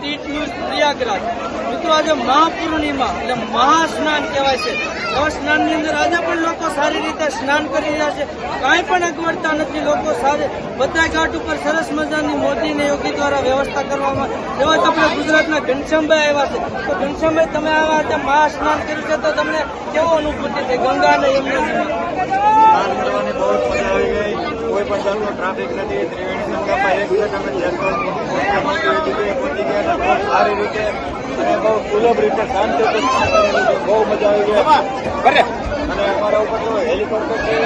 પ્રયાગરાજ. મિત્રો, આજે મહાપૂર્ણિમા, એટલે મહાસ્નાન કહેવાય છે. એવા સ્નાનની અંદર આજે પણ લોકો સારી રીતે સ્નાન કરી રહ્યા છે. કાંઈ પણ અગવડતા નથી. લોકો સારી બધા ઘાટ ઉપર સરસ મજાની મોદી ને યોગી દ્વારા વ્યવસ્થા કરવામાં એવા જ આપણે ગુજરાતના ઘનશ્યામભાઈ આવ્યા છે. તો ઘનશ્યામભાઈ, તમે આવ્યા હતા મહાસ્નાન કર્યું છે તો તમને કેવો અનુભૂતિ થઈ? ગંગા અને સ્નાન ગઈ. કોઈ પણ ટ્રાફિક નથી. ત્રિવેણી સંગમમાં સારી રીતે અને બહુ સુલભ રીતે છે બહુ મજા આવી ગઈ અને અમારા ઉપર તો હેલિકોપ્ટરથી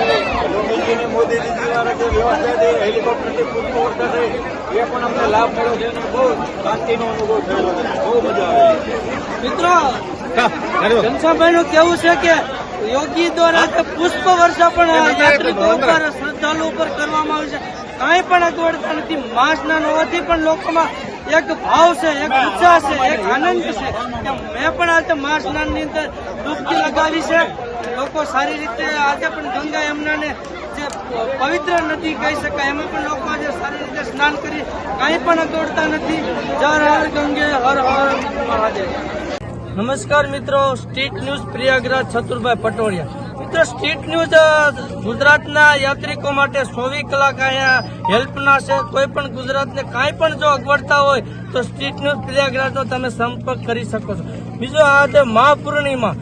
યોગીજીની મોદીજી દ્વારા જે વ્યવસ્થા થઈ હેલિકોપ્ટરથી પુષ્પ વર્ષ થઈ એ પણ અમને લાભ મળ્યો છે અને બહુ શાંતિનો અનુભવ થયેલો છે બહુ મજા આવી મિત્રો ઘનશ્યામભાઈ નું કેવું છે કે યોગી દ્વારા પુષ્પ વર્ષા પણ શ્રદ્ધાળુ ઉપર છે કાંઈ પણ અગવડતા નથી. માસ ના હોવાથી પણ લોકોમાં એક ભાવ છે, એક ઉત્સાહ છે, એક આનંદ છે મેં પણ આજે માસ સ્નાનની અંદર ડૂબકી લગાવી છે. લોકો સારી રીતે આજે પણ ગંગા યમુનાને જે પવિત્ર નદી કહી શકાય, એમાં પણ લોકો આજે સારી રીતે સ્નાન કરી કાંઈ પણ અગવડતા નથી. જર હર ગંગે, હર હર મહાદેવ. નમસ્કાર મિત્રો, સ્ટ્રીટ ન્યૂઝ પ્રયાગરાજ ચતુરભાઈ પટોડિયા મિત્રો સ્ટ્રીટ ન્યૂઝ ગુજરાતના યાત્રિકો માટે ચોવીસ કલાક અહીંયા હેલ્પના છે. કોઈ પણ ગુજરાતને કાંઈ પણ જો અગવડતા હોય, તો સ્ટ્રીટ ન્યૂઝ પ્રયાગરાજનો તમે સંપર્ક કરી શકો છો. બીજું આજે મહાપૂર્ણિમા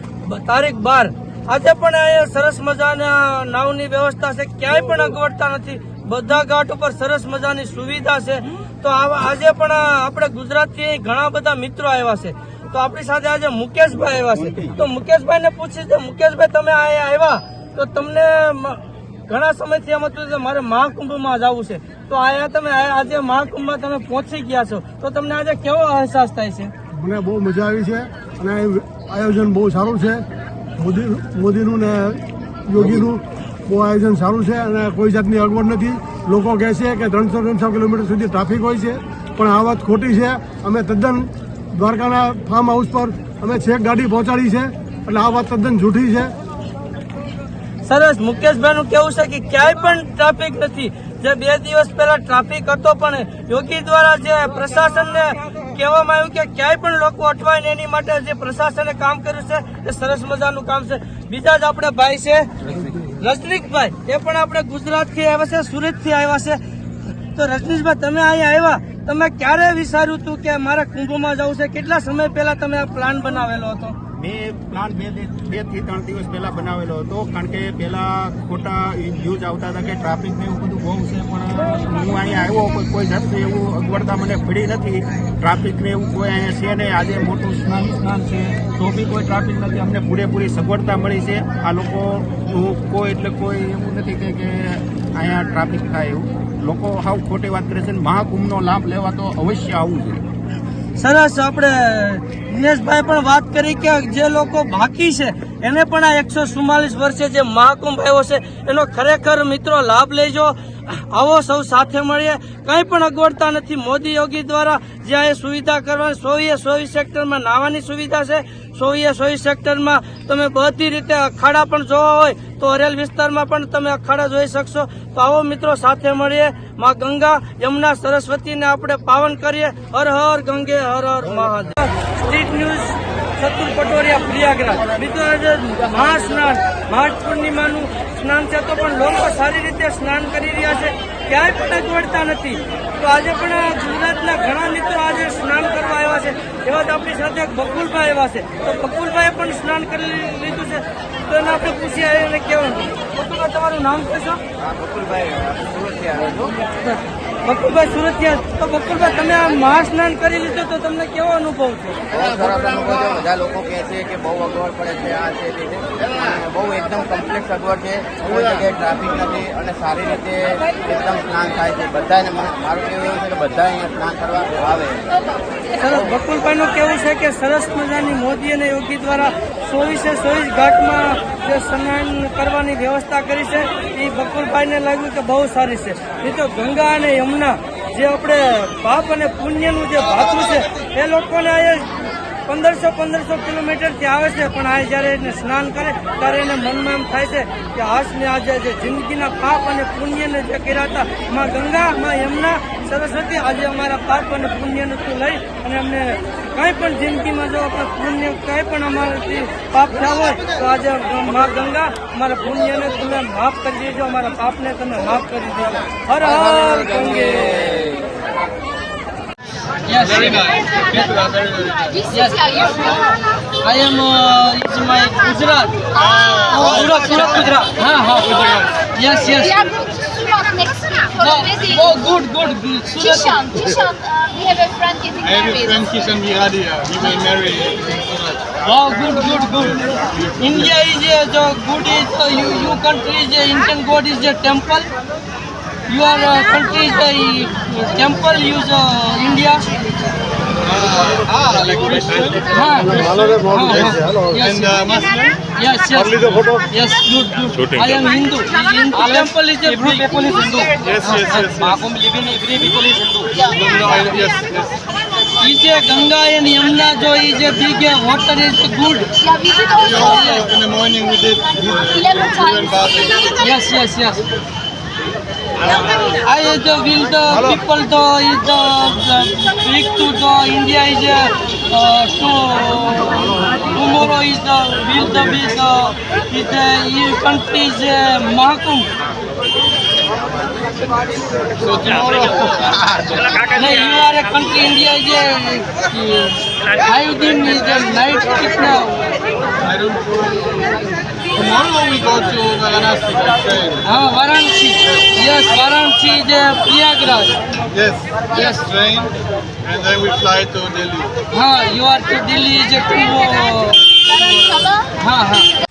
તારીખ બાર. આજે પણ અહીંયા સરસ મજાના નાવની વ્યવસ્થા છે. ક્યાંય પણ અગવડતા નથી. બધા ઘાટ ઉપર સરસ મજાની સુવિધા છે. તો આજે પણ આપણે ગુજરાતથી ઘણા બધા મિત્રો આવ્યા છે. તો આપણી સાથે આજે મુકેશભાઈ આવ્યા છે. તો મુકેશભાઈ ને પૂછી છે મુકેશભાઈ તમે અહીંયા આવ્યા? તો તમને ઘણા સમયથી એમ હતું કે મારે મહાકુંભમાં જવું છે. તો આયા તમે આજે મહાકુંભમાં તમે પહોંચી ગયા છો. તો તમને આજે કેવો અહેસાસ થાય છે? મને બહુ મજા આવી છે અને આયોજન બહુ સારું છે. મોદી મોદીનું ને યોગીનું બહુ આયોજન સારું છે અને કોઈ જાતની અગવડ નથી. લોકો કહે છે કે ત્રણસો ત્રણસો કિલોમીટર સુધી ટ્રાફિક હોય છે. પણ આ વાત ખોટી છે. અમે તદ્દન દ્વારકાના ફાર્મ હાઉસ પર અમે છેક ગાડી પહોંચાડી છે. એટલે આ વાત તદ્દન જૂઠી છે. સરસ મુકેશભાઈ નું કેવું છે કે ક્યાંય પણ ટ્રાફિક નથી. જે બે દિવસ પહેલા ટ્રાફિક હતો પણ યોગી દ્વારા જે પ્રશાસનને કહેવામાં આવ્યું કે ક્યાંય પણ લોકો અટવાય ને એની માટે જે પ્રશાસને કામ કર્યું છે, એ સરસ મજાનું કામ છે. બીજા જ આપણે ભાઈ છે રજનીકભાઈ એ પણ આપણે ગુજરાતથી આવ્યા છે સુરતથી આવ્યા છે. તો રજનીશભાઈ, તમે અહીંયા આવ્યા? તમે ક્યારે વિચાર્યું હતું કે મારે કુંભમાં જવું છે? કેટલા સમય પહેલા તમે આ પ્લાન બનાવેલો હતો? મેં પ્લાન બે બેથી ત્રણ દિવસ પહેલા બનાવેલો હતો, કારણ કે પહેલા ખોટા ન્યૂઝ આવતા હતા કે ટ્રાફિક ને એવું બધું બહુ છે, પણ હું અહીંયા આવ્યો, કોઈ જાતની એવું અગવડતા મને પડી નથી. ટ્રાફિક ને એવું કોઈ અહીંયા છે નહીં. આજે મોટું સ્નાન સ્નાન છે. તો બી કોઈ ટ્રાફિક નથી, અમને પૂરેપૂરી સગવડતા મળી છે. આ લોકો કોઈ એટલે કોઈ એવું નથી કે અહીંયા ટ્રાફિક થાય એવું. લોકો હાવ ખોટી વાત કરે છે મહાકુંભનો લાભ લેવા તો અવશ્ય આવવું જોઈએ. સરસ આપણે દિનેશભાઈ પણ વાત કરી કે જે લોકો બાકી છે, એને પણ આ એકસો ચુમ્માલીસ વર્ષે જે મહાકુંભ આવ્યો છે, એનો ખરેખર મિત્રો લાભ લેજો. આવો સૌ સાથે મળીએ. કંઈ પણ અગવડતા નથી. મોદી યોગી દ્વારા જ્યાં એ સુવિધા કરવાની સોએ સોઈ સેક્ટરમાં નાવાની સુવિધા છે. સોએ સોઈ સેક્ટરમાં તમે બધી રીતે અખાડા પણ જોવા હોય, તો અરેલ વિસ્તારમાં પણ તમે અખાડા જોઈ શકશો. તો આવો મિત્રો સાથે મળીએ. માં ગંગા, યમુના સરસ્વતીને આપણે પાવન કરીએ. Har Har Gange, Har Har Mahadev. Street news Chatur Patoriya, Prayagraj. મિત્રો, આજે મહાસ્નાન મહા પૂર્ણિમાનું સ્નાન છે, તો પણ લોકો સારી રીતે સ્નાન કરી રહ્યા છે. ક્યાંય પણ અગવડતા નથી. તો આજે પણ ગુજરાતના ઘણા મિત્રો આજે સ્નાન કરવા આવ્યા છે. એવા તો આપણી સાથે બકુલભાઈ આવ્યા છે. તો બકુલભાઈએ પણ સ્નાન કરી લીધું છે. તો એને આપણે પૂછી એને કહેવાનું. બકુલભાઈ, તમારું નામ કહેશો બકુલભાઈ સુરતિયા તો બકુલભાઈ તમે આ મહાસ્નાન કરી લીધું તો તમને કેવો અનુભવ છે બધા લોકો કહે છે કે બહુ અગવડ પડે છે આ છે તે બહુ એકદમ કમ્પ્લેક્સ અગવડ છે. કોઈ જગ્યાએ ટ્રાફિક નથી અને સારી રીતે એકદમ સ્નાન થાય છે. બધાને મારું કહેવું એવું છે કે બધા અહીંયા સ્નાન કરવા આવે. સરસ. બકુલભાઈનું કેવું છે કે સરસ મજાની મોદી અને યોગી દ્વારા ચોવીસે ચોવીસ ઘાટમાં જે સ્નાન કરવાની વ્યવસ્થા કરી છે, એ બકુલભાઈને લાગ્યું કે બહુ સારી છે. એ તો ગંગા અને યમુના જે આપણે પાપ અને પુણ્યનું જે ભાથું છે, એ લોકોને અહીંયા પંદરસો પંદરસો કિલોમીટરથી આવે છે, પણ આ જયારે એને સ્નાન કરે, ત્યારે એને મનમાં એમ થાય છે કે હર્ષને આજે જે જિંદગીના પાપ અને પુણ્યને જે કર્યા હતા, માં ગંગા, માં યમુના, સરસ્વતી, આજે અમારા પાપ અને પુણ્યને તું લઈ અને અમને કઈ પણ જિંદગીમાં જો આપણે પુણ્ય, કઈ પણ અમારાથી પાપ થયા હોય, તો આજે માં ગંગા, અમારા પુણ્યને તમે માફ કરી દેજો, અમારા પાપને તમે માફ કરી દેજો. Har Har Gange. Yes, Very nice. Yes. I am uh, it's my Gujarat. Oh, Gujarat, Surat, Gujarat. Ha, ha, Gujarat. Yes, We yes. are going to Surat next week for Oh, a wedding. oh, good, good, good. Surat. Kishan, Kishan, uh, we have a friend getting I have a friend Kishan Bihari. He will marry. Oh, good, good, good. India is a uh, good is uh, you you country is a Indian God is a temple. Your uh, country is the uh, temple use India જે Ganga and Yamuna જો એ જે big water is good morning yes yes yes i is the the people people the is the brick to the India is tomorrow is the the the the B the is the country yes. Is a Ganga and Yamuna jo is a big uh, water is good. Yeah, we did also In the morning we did good, 11 times. bathing. Yes, yes, yes. I uh, the will the people the is the uh, big to the India is uh, uh, to tomorrow is the will the be the is the your country is uh, Mahakumbh. So tomorrow, No, you are a country India is a uh, five दिन is a night कितना I don't Tomorrow we go to Varanasi by train. हाँ Varanasi yes Varanasi is a Prayagraj Yes, yes, train. And then we fly to Delhi. हाँ you are to Delhi is a two uh,